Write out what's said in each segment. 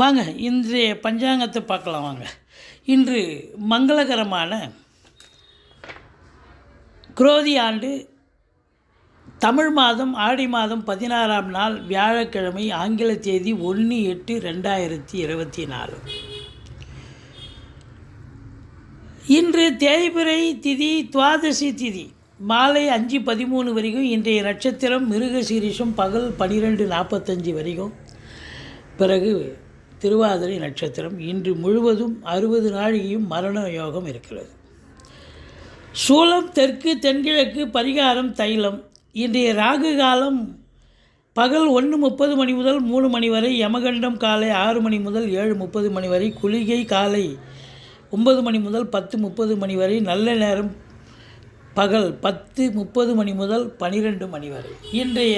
வாங்க இன்றைய பஞ்சாங்கத்தை பார்க்கலாம் வாங்க. இன்று மங்களகரமான குரோதி ஆண்டு தமிழ் மாதம் ஆடி மாதம் பதினாறாம் நாள் வியாழக்கிழமை ஆங்கில தேதி ஒன்று எட்டு ரெண்டாயிரத்தி இருபத்தி நாலு. இன்று தேய்பிறை திதி துவாதசி திதி. மாலை அஞ்சு பதிமூணு வரைக்கும் இன்றைய நட்சத்திரம் மிருகசீரிஷம் பகல் பன்னிரெண்டு நாற்பத்தஞ்சு வரைக்கும். பிறகு திருவாதிரை நட்சத்திரம் இன்று முழுவதும் அறுபது நாழிகையும் மரண யோகம் இருக்கிறது. சூலம் தெற்கு தென்கிழக்கு பரிகாரம் தைலம். இன்றைய ராகு காலம் பகல் ஒன்று முப்பது மணி முதல் மூணு மணி வரை யமகண்டம் காலை ஆறு மணி முதல் ஏழு முப்பது மணி வரை குளிகை காலை ஒன்பது மணி முதல் பத்து முப்பது மணி வரை நல்ல நேரம் பகல் பத்து முப்பது மணி முதல் பனிரெண்டு மணி வரை. இன்றைய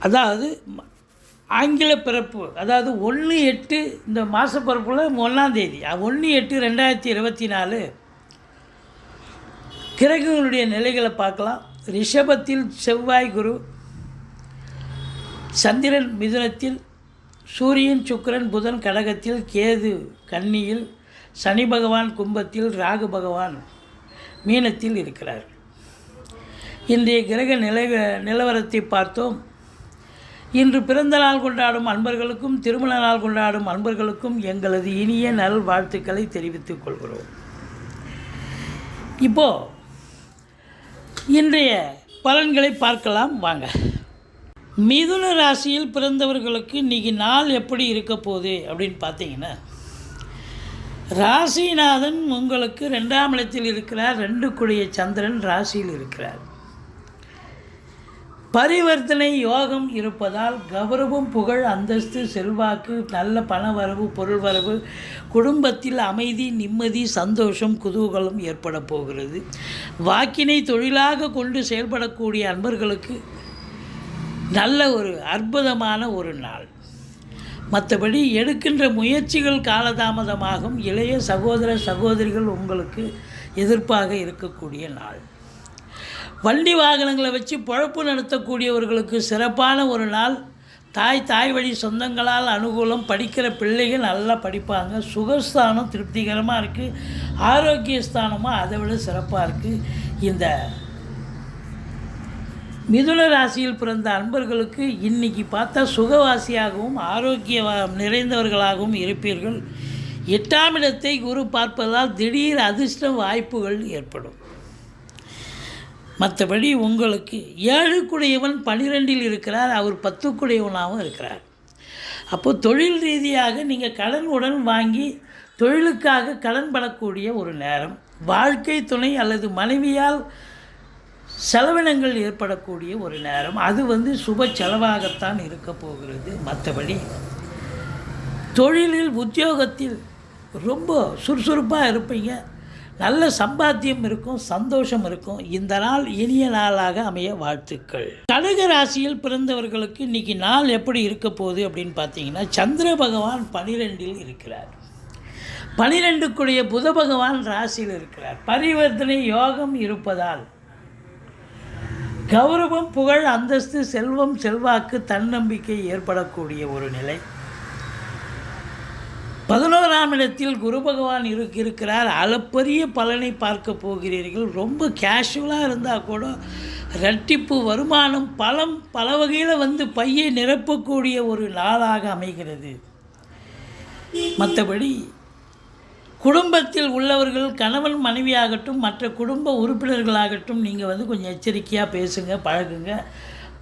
அதாவது ஆங்கில பிறப்பு அதாவது ஒன்று எட்டு இந்த மாத பிறப்பில் ஒன்றாந்தேதி ஒன்று எட்டு ரெண்டாயிரத்தி இருபத்தி நாலு. கிரகங்களுடைய நிலைகளை பார்க்கலாம். ரிஷபத்தில் செவ்வாய் குரு சந்திரன் மிதுனத்தில் சூரியன் சுக்கரன் புதன் கடகத்தில் கேது கன்னியில் சனி பகவான் கும்பத்தில் ராகு பகவான் மீனத்தில் இருக்கிறார். இன்றைய கிரக நிலை நிலவரத்தை பார்த்தோம். இன்று பிறந்த நாள் கொண்டாடும் அன்பர்களுக்கும் திருமண நாள் கொண்டாடும் அன்பர்களுக்கும் எங்களது இனிய நல் வாழ்த்துக்களை தெரிவித்துக் கொள்கிறோம். இப்போ இன்றைய பலன்களை பார்க்கலாம் வாங்க. மிதுன ராசியில் பிறந்தவர்களுக்கு இன்னைக்கு நாள் எப்படி இருக்க போகுது அப்படின்னு பார்த்தீங்கன்னா ராசிநாதன் உங்களுக்கு ரெண்டாம் இடத்தில் இருக்கிறார் ரெண்டு குடிய சந்திரன் ராசியில் இருக்கிறார். பரிவர்த்தனை யோகம் இருப்பதால் கௌரவம் புகழ் அந்தஸ்து செல்வாக்கு நல்ல பணவரவு பொருள் வரவு குடும்பத்தில் அமைதி நிம்மதி சந்தோஷம் குதூகலம் ஏற்பட போகிறது. வாக்கினை தொழிலாக கொண்டு செயல்படக்கூடிய அன்பர்களுக்கு நல்ல ஒரு அற்புதமான ஒரு நாள். மற்றபடி எடுக்கின்ற முயற்சிகள் காலதாமதமாகும். இளைய சகோதர சகோதரிகள் உங்களுக்கு எதிர்ப்பாக இருக்கக்கூடிய நாள். வண்டி வாகனங்களை வச்சு பொழப்பு நடத்தக்கூடியவர்களுக்கு சிறப்பான ஒரு நாள். தாய் தாய் வழி சொந்தங்களால் அனுகூலம் படிக்கிற பிள்ளைகள் நல்லா படிப்பாங்க. சுகஸ்தானம் திருப்திகரமாக இருக்குது ஆரோக்கிய ஸ்தானமாக அதை விட சிறப்பாக இருக்குது இந்த மிதுன ராசியில் பிறந்த அன்பர்களுக்கு இன்னைக்கு பார்த்தா சுகவாசியாகவும் ஆரோக்கிய நிறைந்தவர்களாகவும் இருப்பீர்கள். எட்டாம் இடத்தை குரு பார்ப்பதால் திடீர் அதிர்ஷ்ட வாய்ப்புகள் ஏற்படும். மற்றபடி உங்களுக்கு ஏழுக்குடையவன் பனிரெண்டில் இருக்கிறார் அவர் பத்துக்குடையவனாகவும் இருக்கிறார். அப்போது தொழில் ரீதியாக நீங்கள் கடன் உடன் வாங்கி தொழிலுக்காக கடன் படக்கூடிய ஒரு நேரம் வாழ்க்கை துணை அல்லது மனைவியால் செலவினங்கள் ஏற்படக்கூடிய ஒரு நேரம் அது வந்து சுப செலவாகத்தான் இருக்க போகிறது. மற்றபடி தொழிலில் உத்தியோகத்தில் ரொம்ப சுறுசுறுப்பாக இருப்பீங்க. நல்ல சம்பாத்தியம் இருக்கும் சந்தோஷம் இருக்கும். இந்த நாள் இனிய நாளாக அமைய வாழ்த்துக்கள். கடக ராசியில் பிறந்தவர்களுக்கு இன்னைக்கு நாள் எப்படி இருக்க போகுது அப்படின்னு பார்த்தீங்கன்னா சந்திர பகவான் பனிரெண்டில் இருக்கிறார். பனிரெண்டுக்குடைய புத பகவான் ராசியில் இருக்கிறார். பரிவர்த்தனை யோகம் இருப்பதால் கௌரவம் புகழ் அந்தஸ்து செல்வம் செல்வாக்கு தன்னம்பிக்கை ஏற்படக்கூடிய ஒரு நிலை. பதினோராம் இடத்தில் குரு பகவான் இரு இருக்கிறார். அளப்பரிய பலனை பார்க்க போகிறீர்கள். ரொம்ப கேஷுவலாக இருந்தால் கூட ரட்டிப்பு வருமானம் பலம் பல வகையில் வந்து பையை நிரப்பக்கூடிய ஒரு நாளாக அமைகிறது. மற்றபடி குடும்பத்தில் உள்ளவர்கள் கணவன் மனைவியாகட்டும் மற்ற குடும்ப உறுப்பினர்களாகட்டும் நீங்கள் வந்து கொஞ்சம் எச்சரிக்கையாக பேசுங்க பழகுங்க.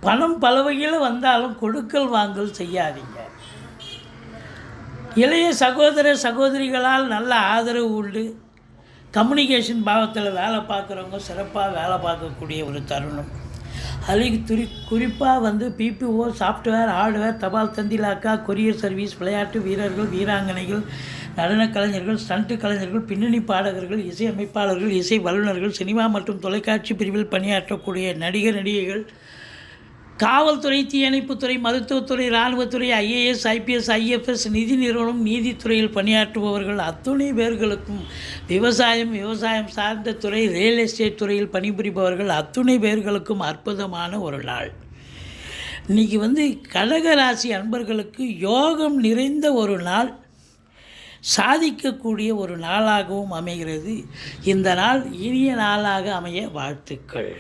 பணம் பல வகையில் வந்தாலும் கொடுக்கல் வாங்கல் செய்யாதீங்க. இளைய சகோதர சகோதரிகளால் நல்ல ஆதரவு உண்டு. கம்யூனிகேஷன் பாவத்தில் வேலை பார்க்குறவங்க சிறப்பாக வேலை பார்க்கக்கூடிய ஒரு தருணம். அதுலேயும் துரி குறிப்பாக வந்து பிபிஓ சாஃப்ட்வேர் ஹார்ட்வேர் தபால் தந்திலாக்கா கொரியர் சர்வீஸ் விளையாட்டு வீரர்கள் வீராங்கனைகள் நடனக் கலைஞர்கள் ஸ்டண்ட்டு கலைஞர்கள் பின்னணி பாடகர்கள் இசை அமைப்பாளர்கள் இசை வல்லுநர்கள் சினிமா மற்றும் தொலைக்காட்சி பிரிவில் பணியாற்றக்கூடிய நடிகர் நடிகைகள் காவல்துறை தீயணைப்புத்துறை மருத்துவத்துறை இராணுவத்துறை ஐஏஎஸ் ஐபிஎஸ் ஐஎஃப்எஸ் நிதி நிறுவனம் நீதித்துறையில் பணியாற்றுபவர்கள் அத்துணை பேர்களுக்கும் விவசாயம் விவசாயம் சார்ந்த துறை ரியல் எஸ்டேட் துறையில் பணிபுரிபவர்கள் அத்துணை பேர்களுக்கும் அற்புதமான ஒரு நாள். இன்றைக்கி வந்து கடகராசி அன்பர்களுக்கு யோகம் நிறைந்த ஒரு நாள் சாதிக்கக்கூடிய ஒரு நாளாகவும் அமைகிறது. இந்த நாள் இனிய நாளாக அமைய வாழ்த்துக்கள்.